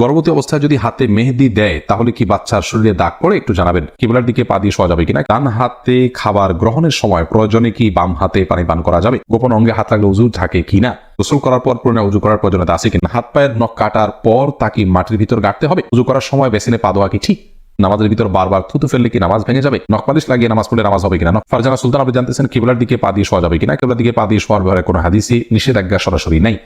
গর্ভবতী অবস্থায় যদি হাতে মেহেদি দেয়, তাহলে কি বাচ্চার শরীরে দাগ পড়ে? একটু জানাবেন। কিবলার দিকে পা দিয়ে শোয়া যাবে কিনা? ডান হাতে খাবার গ্রহণের সময় প্রয়োজনে কি বাম হাতে পানি পান করা যাবে? গোপন অঙ্গে হাত লাগলে উজু থাকে কিনা? গোসল করার পর পুরনো উজু করার প্রয়োজনীয়তা আছে কিনা? হাত পায়ের নখ কাটার পর তা কি মাটির ভিতর গাঁটতে হবে। উজু করার সময় বেসিনে পা দেওয়া কি ঠিক? নামাজের ভিতর বারবার থুতু ফেললে কি নামাজ ভেঙে যাবে? নখপালিশ লাগিয়ে নামাজ পড়লে নামাজ হবে কিনা? ফারজানা সুলতান, আপনি জানতেছেন কিবলার দিকে পা দিয়ে শোয়া যাবে কিনা? কেবলার দিকে পা দিয়ে শোয়ার ব্যাপারে কোনো হাদিসি নিষেধাজ্ঞা সরাসরি নাই।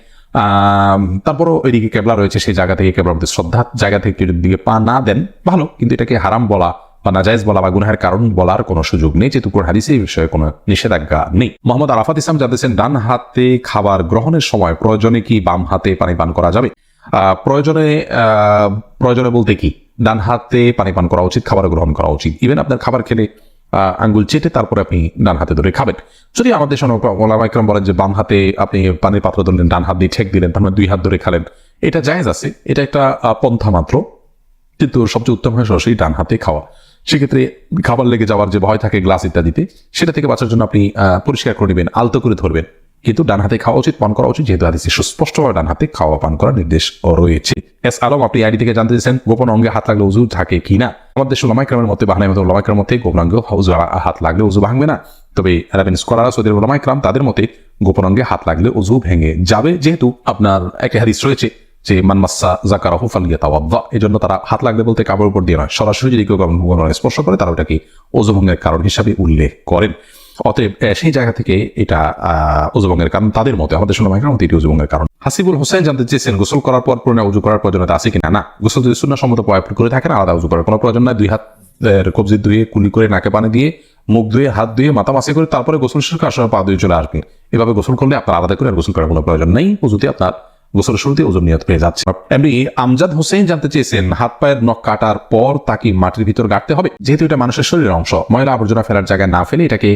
তারপরও ওইদিকে কেবলা রয়েছে, সেই জায়গা থেকে কেবলার প্রতি শ্রদ্ধার জায়গা থেকে যদি দিকে পা না দেন, ভালো, কিন্তু এটাকে হারাম বলা বা নাজাইজ বলা বা গুনাহের কারণ বলার কোনো সুযোগ নেই, যেহেতু কোন হাদিসে এই বিষয়ে কোনো নিষেধাজ্ঞা নেই। মোহাম্মদ আরাফাত ইসলাম জানতেছেন, ডান হাতে খাবার গ্রহণের সময় প্রয়োজনে কি বাম হাতে পানি পান করা যাবে? প্রয়োজনে প্রয়োজনে বলতে কি? ডান হাতে পানি পান করা উচিত, খাবার গ্রহণ করা উচিত। ইভেন আপনার খাবার খেলে আঙ্গুল চেটে তারপরে আপনি ডান হাতে ধরে খাবেন। যদি আমাদের ওলামাইকরাম বলেন যে বাম হাতে আপনি পানির পাত্র ধরলেন, ডান হাত দিয়ে ঠেক দিলেন, তার মানে দুই হাত ধরে খালেন, এটা জায়েজ আছে, এটা একটা পন্থা মাত্র। কিন্তু সবচেয়ে উত্তম হয় সরাসরি ডান হাতে খাওয়া। সেক্ষেত্রে খাবার লেগে যাওয়ার যে ভয় থাকে গ্লাস ইত্যাদিতে, সেটা থেকে বাঁচার জন্য আপনি পরিষ্কার করে নেবেন, আলতো করে ধরবেন। কিন্তু ডান হাতে খাওয়া উচিত, পান করা উচিত। যেহেতু হাদিসে সুস্পষ্টভাবে ডান হাতে খাওয়া পান করার নির্দেশ রয়েছে। এস, আলম, আপনি আইডি থেকে জানতে চাইছেন, গোপন অঙ্গে হাত লাগলে উজু থাকে কিনা আমাদের দেশে লমাইক্রামের মধ্যে বাহানের মতো লমাইক্রামের মধ্যে গোপন অঙ্গে হাত লাগলে উজু ভাঙবে না। তবে আরাবিন স্কলার সৌদি লমাইক্রাম তাদের মতে গোপন অঙ্গে হাত লাগলে উজু ভেঙে যাবে। যেহেতু আপনার একটা হাদিস রয়েছে যে মানমাসা জাকারাহু ফালিয়া তাওয়াদ্দা এই জন্য তারা হাত লাগবে বলতে কাপড় উপর দিয়ে নয়, সরাসরি যদি কেউ স্পর্শ করে, তারা ওটাকে ওজভঙ্গের কারণ হিসাবে উল্লেখ করেন। অতএব সেই জায়গা থেকে এটা আহ, ওজভঙ্গের কারণ তাদের মতে আমাদের সময় মতে এটি ওজভঙ্গের কারণ। হাসিবুল হোসেন জানতে চেয়েছেন গোসল করার পর পুরনো উজু করার প্রয়োজনীয়তা আছে কিনা? না গোসল যদি শূন্য সম্মত পয় করে থাকেন আলাদা উজু করার কোনো প্রয়োজন নাই। দুই হাত কবজি ধুয়ে কুলি করে নাকে পানি দিয়ে মুখ ধুয়ে হাত ধুয়ে মাথা মাসি করে তারপরে গোসল শেষ করে আসলে পা ধুয়ে চলে আসবেন। এভাবে গোসল করলে আপনার আলাদা করে আর গোসল করার কোনো প্রয়োজন নেই। উজুতে আপনার গোসল শুরুতে ওজন নিয়ত পেয়ে যাচ্ছে। এমনি আমজাদ হোসেন জানতে চেয়েছেন হাত পায়ের নখ কাটার পর তাকে মাটির ভিতর গাঁটতে হবে। যেহেতু এটা মানুষের শরীরের অংশ ময়লা আবর্জনা ফেলার জায়গায় না ফেলে এটাকে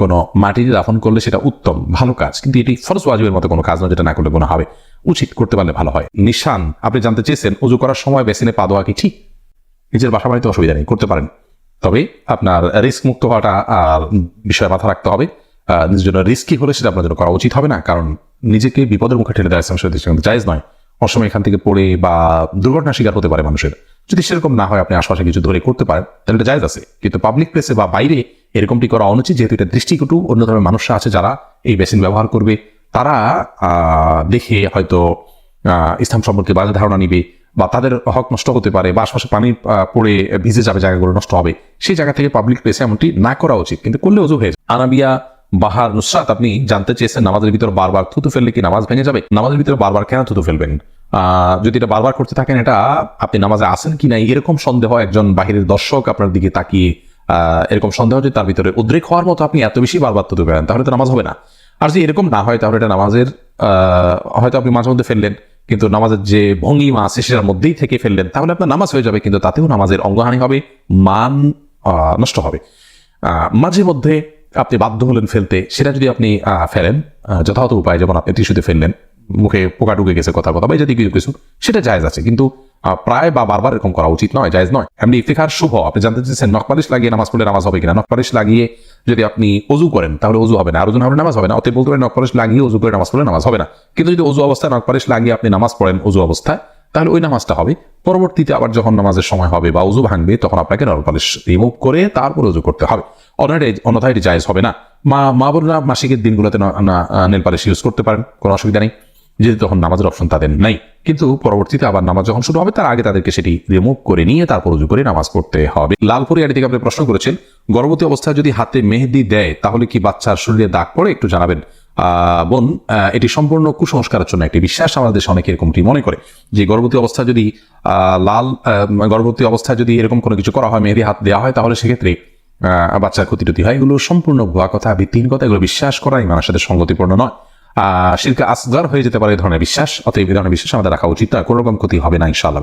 কোনো মাটিতে দাফন করলে সেটা উত্তম, ভালো কাজ। কিন্তু এটি ফরজ ওয়াজিবের মতো কোনো কাজ নয় যেটা না করলে কোনো হবে। উচিত করতে পারলে ভালো হয়। নিশান, আপনি জানতে চেয়েছেন, উজু করার সময় বেসিনে পা দেওয়া কি ঠিক? নিজের বাসা বাড়িতে অসুবিধা নেই, করতে পারেন। তবে আপনার রিস্ক মুক্ত হওয়াটা বিষয়ে মাথা রাখতে হবে। নিজের জন্য রিস্কি হলে সেটা আপনার জন্য করা উচিত হবে না, কারণ নিজেকে বিপদের মুখে ঠেলে দেওয়া ইসলাম জায়েজ নয়। অসময় এখান থেকে পড়ে বা দুর্ঘটনা শিকার হতে পারে মানুষের। যদি সেরকম না হয়, আপনি আশপাশে কিছু ধরে করতে পারেন, তাহলে এটা জায়েজ আছে। কিন্তু পাবলিক প্লেসে বা বাইরে এরকমটি করা অনুচিত, যেহেতু এটা দৃষ্টিকটু অন্য ধরনের মানুষরা আছে যারা এই বেসিন ব্যবহার করবে। তারা দেখে হয়তো ইসলাম সম্পর্কে বাজে ধারণা নিবে বা তাদের হক নষ্ট হতে পারে বা আশপাশে পানি পড়ে ভিজে যাবে, জায়গাগুলো নষ্ট হবে। সেই জায়গা থেকে পাবলিক প্লেসে এমনটি না করা উচিত, কিন্তু করলে অজু হয়ে আনাবিয়া, বাহার, নুসরাত, আপনি জানতে চেয়েছেন নামাজের ভিতর বারবার থুতু ফেললে কি নামাজ ভেঙে যাবে? নামাজের ভিতরে বারবার কেন থুতু ফেলবেন? যদি এটা বারবার করতে থাকেন, এটা আপনি নামাজে আসেন কি না এরকম সন্দেহ একজন বাহিরের দর্শক আপনার দিকে তাকিয়ে এরকম সন্দেহ যে তার ভিতরে উদ্রেক হওয়ার মতো আপনি এত বেশি বারবার থুতু ফেলেন তাহলে তো নামাজ হবে না। আর যদি এরকম না হয়, তাহলে এটা নামাজের হয়তো আপনি মাঝে মধ্যে ফেললেন, কিন্তু নামাজের যে ভঙ্গিমা আছে, সেটার মধ্যেই থেকে ফেললেন, তাহলে আপনার নামাজ হয়ে যাবে, কিন্তু তাতেও নামাজের অঙ্গহানি হবে, মান নষ্ট হবে। মাঝে মধ্যে আপনি বাধ্য হলেন ফেলতে, সেটা যদি আপনি ফেলেন যথাযথ উপায়, যেমন আপনি টিস্যুতে ফেললেন মুখে পোকা ঢুকে গেছে কথা কথা বা জাতীয় কিছু কিছু, সেটা জায়েজ আছে। কিন্তু প্রায় বা বারবার এরকম করা উচিত নয়, জায়েজ নয়। এমনি ইফতিখার শুভ, আপনি জানতে চাইছেন নখপালিশ লাগিয়ে নামাজ পড়লে নামাজ হবে কিনা? নখপালিশ লাগিয়ে যদি আপনি অজু করেন, তাহলে অজু হবে না। আর হবে নামাজ হবে না। অতএব বলতে পারেন নখপালিশ লাগিয়ে অজু করে নামাজ পড়লে নামাজ হবে না। কিন্তু যদি অজু অবস্থায় নখপালিশ লাগিয়ে আপনি নামাজ পড়েন অজু অবস্থায়, তাহলে ওই নামাজটা হবে। পরবর্তীতে আবার যখন নামাজের সময় হবে বা উজু ভাঙবে, তখন আপনাকে নরপালিশ রিমুভ করে তারপর উজু করতে হবে। অন্যটা অন্যথায় এটি জায়েজ হবে না। মা মা বোনরা মাসিকের দিনগুলোতে নেল পালিশ ইউজ করতে পারেন, কোনো অসুবিধা নেই। যেহেতু তখন নামাজের অপশন তাদের নাই। কিন্তু পরবর্তীতে আবার নামাজ যখন শুরু হবে, তার আগে তাদেরকে সেটি রিমুভ করে নিয়ে তারপর উজু করে নামাজ পড়তে হবে। লালপুরি আড়ি থেকে আপনি প্রশ্ন করেছেন, গর্ভবতী অবস্থায় যদি হাতে মেহেদি দেয়, তাহলে কি বাচ্চার শরীরে দাগ পড়ে? একটু জানাবেন। বোন এটি সম্পূর্ণ কুসংস্কারের জন্য একটি বিশ্বাস। আমাদের দেশে অনেকে এরকমটি মনে করে যে গর্ভবতী অবস্থায় যদি লাল গর্ভবতী অবস্থায় যদি এরকম কোনো কিছু করা হয়, মেহেদি হাত দেওয়া হয়, তাহলে সেক্ষেত্রে বাচ্চার ক্ষতি টতি হয়। এগুলো সম্পূর্ণ ভুয়া কথা, ভিত্তিহীন কথা, এগুলো বিশ্বাস করাই মানুষের সাথে সঙ্গতিপূর্ণ নয়। শিরকে আসগার হয়ে যেতে পারে এই ধরনের বিশ্বাস, অতএব এই ধরনের বিশ্বাস আমাদের রাখা উচিত। নয় কোনো রকম ক্ষতি হবে না, ইনশাআল্লাহ